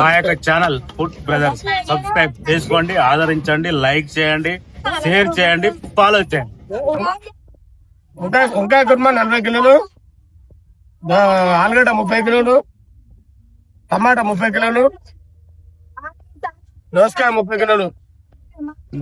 మా యొక్క channel food brothers subscribe చేసుకోండి ఆదరించండి లైక్ చేయండి షేర్ చేయండి ఫాలో చేయండి. వంకాయ వంకాయ కుర్మా నలభై కిలోలు ఆలుగడ్డ ముప్పై కిలోలు టమాటా ముప్పై కిలోలు దోసకాయ ముప్పై కిలోలు.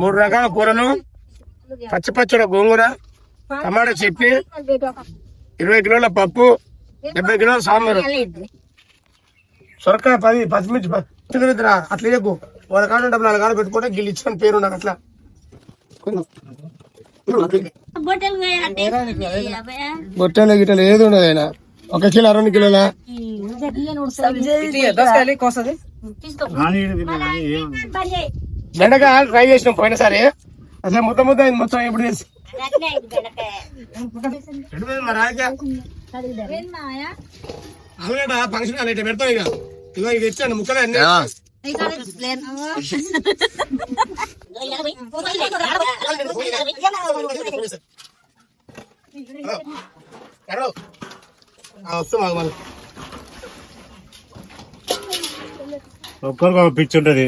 మూడు రకాల కూరలు పచ్చి పచ్చడి గోంగూర టమాటా చట్నీ ఇరవై కిలోల పప్పు డెబ్బై కిలోల సాంబారు. సొరకాయ పది పచ్చిమిర్చి ప- పచ్చిమిర్చి రా, అట్లా ఇవ్వకు వాళ్ళ కాడ డబ్బులు వాళ్ళ కాడ పెట్టుకుంటే గిల్లు ఇచ్చిన పేరు నాకు అట్లా. బొట్టలు గిట్టలు ఏది ఉండదు ఆయన. ఒక కిలో రెండు కిలోల? బెండకాయ ట్రై చేసినాం పోయినసారి. అసలు మొత్తం మొత్తం అయింది మొత్తం ఎప్పుడు చేసి. రాజకీయ? అవునట ఫంక్షన్ హాల్ ఇట్లా పెడతాం ఇక ఇగో ఇది తెచ్చాను ముక్కలు అన్ని ఎడో. ఆ, వస్తాం ఆగు మళ్ళీ. ఒక్కరికి ఒక పిచ్చి ఉంటది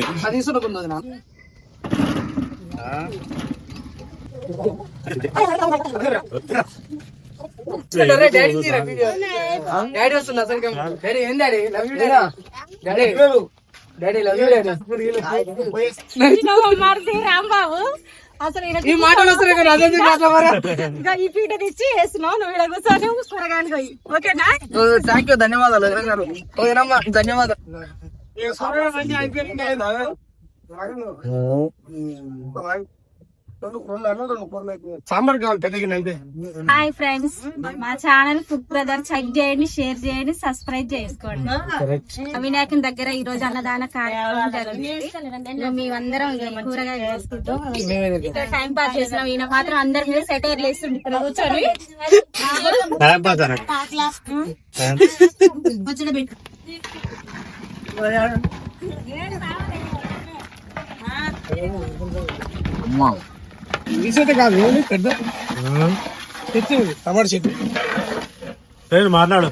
డాడీ వస్తున్నా సరిగ్గా డాడీ. ఏం daddy? Love you daddy. Daddy love you. Daddy మరిది రాంబాబు అసలు ఈ మాటలు వస్తున్నాయి కదా అదే ఇంకా ఈ పీట తెచ్చి వేస్తున్నావు నువ్వు ఇక్కడ కూర్చొని కూరగాయలు పోయి. ఓకేనా? థ్యాంక్ యూ ధన్యవాదాలు ఓకేనమ్మా ధన్యవాదాలు. అయిపోయింది సాంబార్ కావాలి హాయ్ ఫ్రెండ్స్ మా ఛానల్ ఫుడ్ బ్రదర్ చెక్ చేయండి షేర్ చేయండి సబ్స్క్రైబ్ చేసుకోండి. వినాయకుని దగ్గర ఈ రోజు అన్నదాన కార్యక్రమం జరుగుతుంది మేమందరం ఇక కూరగాయలు వేసుకుంటాం టైం పాస్ చేస్తున్నాం ఈయన మాత్రం అందరి మీద సెటైర్ కూర్చొని. తీసేది కాదు ఏమి పెద్ద? తెచ్చి టమాటా చెట్టు. సరే మాట్లాడు.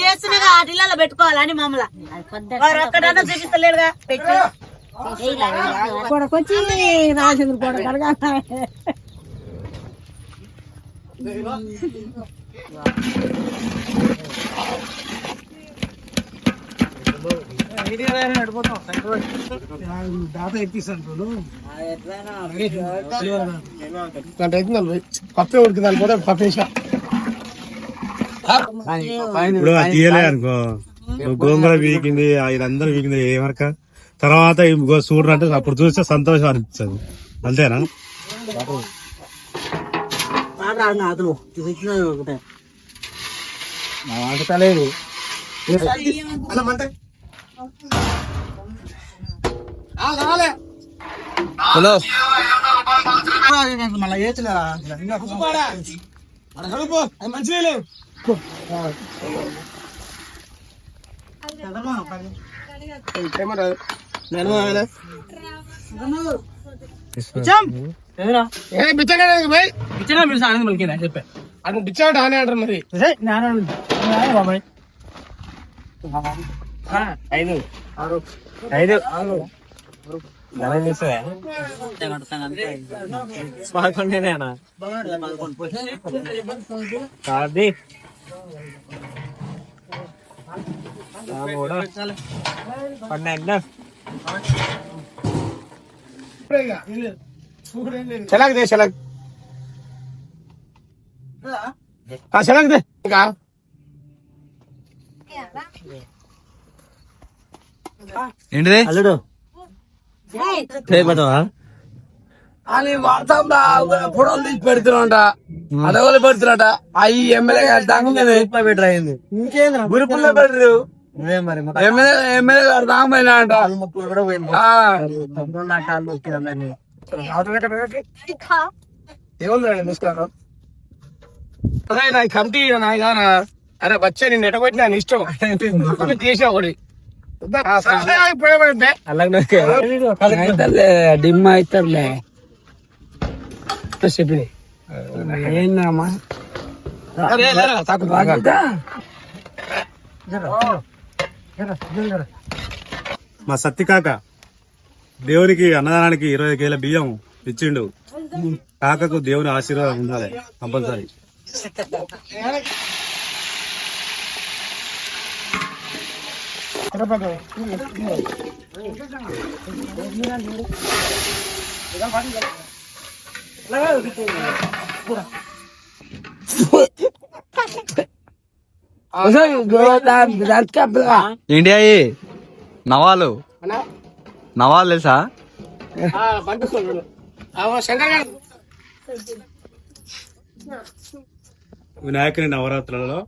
చేస్తున్నా పెట్టుకోవాలని మమ్మల్ని. వారు ఒక్కడన్నా చూపిస్తలేడుగా పెట్టి. కొడకొచ్చి రాజేంద్ర కొడక పప్పే ఉడికి దాని పోతే పప్పేసా ఇప్పుడు తీయలే అనుకో. గోంగూర వీకింది ఇదందరూ వీకింది ఏమరక తర్వాత ఇంకో అంటే అప్పుడు చూస్తే సంతోషం అనిపిస్తుంది. అంతేనా? వంటలేదు హలో. మళ్ళీ ఏచలేదా మంచిగా లేవు బిచ్చగా పోయి ఇచ్చిన మీరు ఆనందం పలికినా చెప్పా అది బిచ్చాడు ఆనే అంటారు మరి బాబాయ్ ఐదు ఐదు పదకొండేనా కాదు పన్నెండు చలాక్ దే చలాక్. చలాక్ దే. ఇంకా? ఏంటిది? అల్లుడు. అని ఫోటోలు తీసి పెడుతున్నాంట అడవులు పెడుతున్నట అవి ఎమ్మెల్యే బెటర్ అయింది. గురుపుల్లో పెట్టరు ఎమ్మెల్యే గారు దాకపోయినా అంట. ఏముందండి నమస్కారం అదే నా కమిటీ నాయన? అరే వచ్చా నేను ఎటగొట్టినా నీ ఇష్టం. చేసా ఒకటి. డిమ్ అవుతారులే చెప్పింది ఏందమ్మా మా సత్తికాక దేవునికి అన్నదానానికి ఇరవై కేల బియ్యం ఇచ్చిండు. కాకకు దేవుని ఆశీర్వాదం ఉండాలి కంపల్సరీ. ఏంటి అయ్యి నవాలు నవాలు తెలుసా వినాయకుని నవరాత్రులలో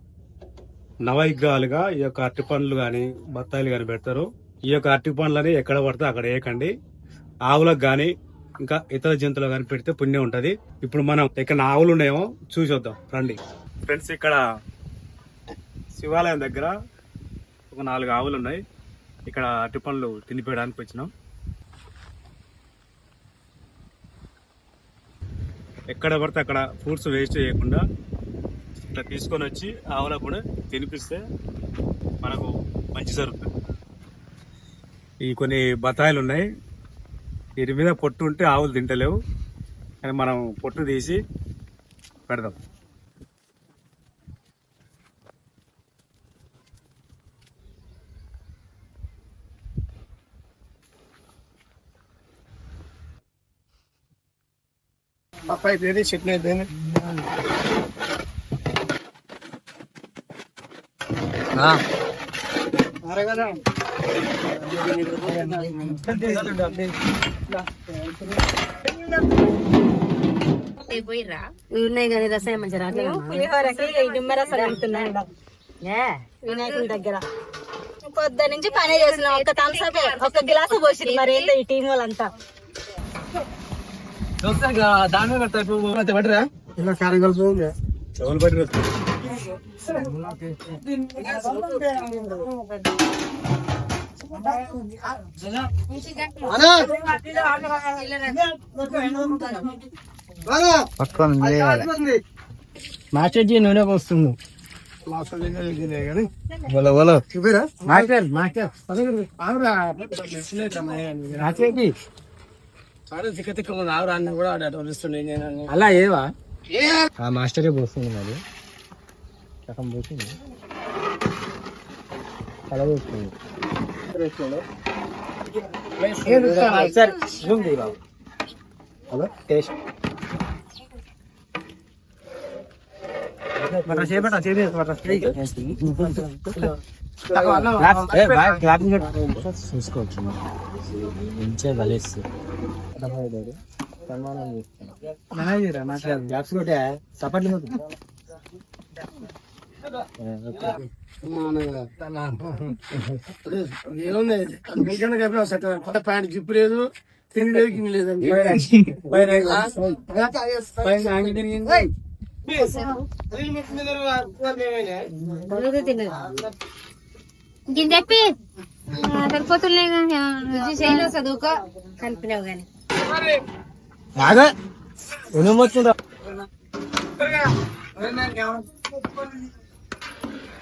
నవ విగ్రహాలుగా ఈ యొక్క అరటి పండ్లు గాని బత్తాయిలు గాని పెడతారు. ఈ యొక్క అరటి పండ్లని ఎక్కడ పడితే అక్కడ వేయకండి ఆవులకు గాని ఇంకా ఇతర జంతువులు గాని పెడితే పుణ్యం ఉంటది. ఇప్పుడు మనం ఇక్కడ ఆవులు ఉన్నాయేమో చూసొద్దాం రండి. ఫ్రెండ్స్ ఇక్కడ శివాలయం దగ్గర ఒక నాలుగు ఆవులు ఉన్నాయి. ఇక్కడ అరటి పండ్లు తినిపోయడానికి వచ్చినాం. ఎక్కడ పడితే అక్కడ ఫ్రూట్స్ వేస్ట్ చేయకుండా ఇట్లా తీసుకొని వచ్చి ఆవులకు కూడా తినిపిస్తే మనకు మంచి జరుగుతుంది. ఈ కొన్ని బత్తాయిలు ఉన్నాయి. వీటి మీద పొట్టు ఉంటే ఆవులు తింటలేవు. కానీ మనం పొట్టు తీసి పెడదాం. పప్పు అయిపోయింది చట్నీ అయిపోయింది ఉన్నాయి కానీ పులిహోరకి నిమ్మరసం అంటున్నాడు వినాయకుని దగ్గర. పొద్దు నుంచి పనే చేస్తున్నాం ఒక థమ్స్అప్ ఒక గ్లాస్ పోసింది. మరి ఏందో ఈ టీం వాళ్ళంతా. దాని మీద పట్టరా. ఇలా కారం కలుపుతుంది చెవులు పట్టిన చేయాలి మాస్టర్ జీ నూనె వస్తుంది చూపిరా? Master master. అలా ఏవా? ఆ మాస్టరే పోస్తుంది మరి. సగం పోతుంది కల పోతుంది సరే జూమ్ చేయి బాబు. హలో టేస్ట్ చూసుకోవచ్చు మంచిగా కలిసి గ్యాప్స్ కొట్టే? చప్పట్లు ఏముంది మీకన్నా చెప్పిన సెట్ కొత్త ప్యాంట్ జిప్ లేదు తిండి లేదు చెప్పి సరిపోతున్నాయి చదువుకో. కలిపినావు కానీ.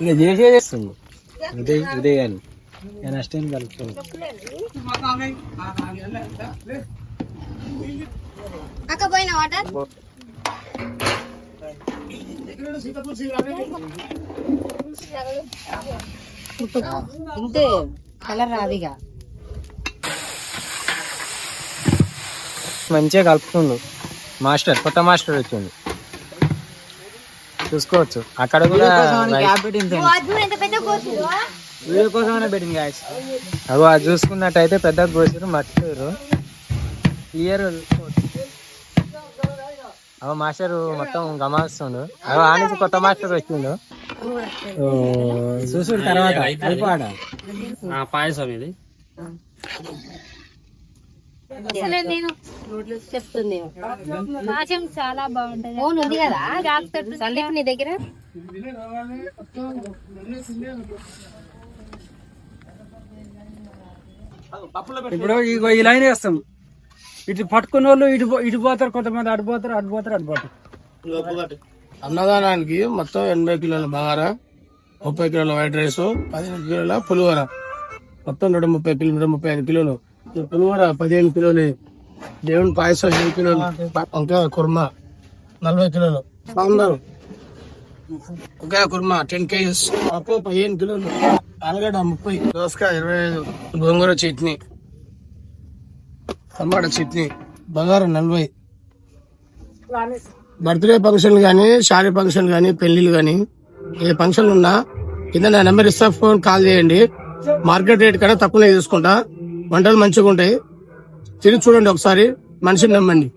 ఇంకా చేసేస్తుంది ఇదే ఇదే కానీ. నెక్స్ట్ టైం కలుపుతుంది అక్క పోయిన వాటర్? ఇంతే కలర్ రాదిగా మంచిగా కలుపుతుండు. మాస్టర్ కొత్త మాస్టర్ వచ్చింది చూసుకోవచ్చు. అక్కడ కూడా వీడియో కోసమైనా పెట్టింది. గాయస్ అది చూసుకున్నట్టయితే పెద్ద కోసారు మర్చిపోయారు క్లియర్ అగో మాస్టర్ మొత్తం గమనిస్తుండు. అగో ఆ నుంచి కొత్త మాస్టర్ వచ్చిండు. చూసిన తర్వాత అయిపోయాడ పాయసం ఇది. నేను చెప్తుంది. చాలా బాగుంటది. ఫోన్ ఉంది కదా? సందీప్ నీ దగ్గర? ఇప్పుడు ఇగో ఈ లైన్ వేస్తాం. ఇటు పట్టుకున్న వాళ్ళు ఇటు ఇటు పోతారు కొంతమంది అటు పోతారు అటు పోతారు అటు పోతారు. అన్నదానానికి మొత్తం ఎనభై కిలోల బంగారం ముప్పై కిలోల వైట్ రైస్ పదిహేను కిలోల పులిహోర. మొత్తం నూట ముప్పై కిలో నూట ముప్పై ఐదు కిలోలు. పులిహోర పదిహేను కిలోలు దేవుని పాయసం ఏడు కిలోలు వంకాయ కుర్మా నలభై కిలోలు. సాంబారు. వంకాయ కుర్మా టెన్ కేజీస్. పప్పు పదిహేను కిలోలు. ఆలుగడ్డ ముప్పై. దోసకాయ ఇరవై ఐదు. గోంగూర చట్నీ. టమాటా చట్నీ. బంగారం నలభై. బర్త్డే ఫంక్షన్ కానీ షారీ ఫంక్షన్ కానీ పెళ్ళిళ్ళు కానీ ఏ ఫంక్షన్ ఉన్నా కింద నా నెంబర్ ఇస్తా ఫోన్ కాల్ చేయండి. మార్కెట్ రేట్ కన్నా తక్కువనే తీసుకుంటా. వంటలు మంచిగా ఉంటాయి. తిరిగి చూడండి ఒకసారి. మనిషిని నమ్మండి.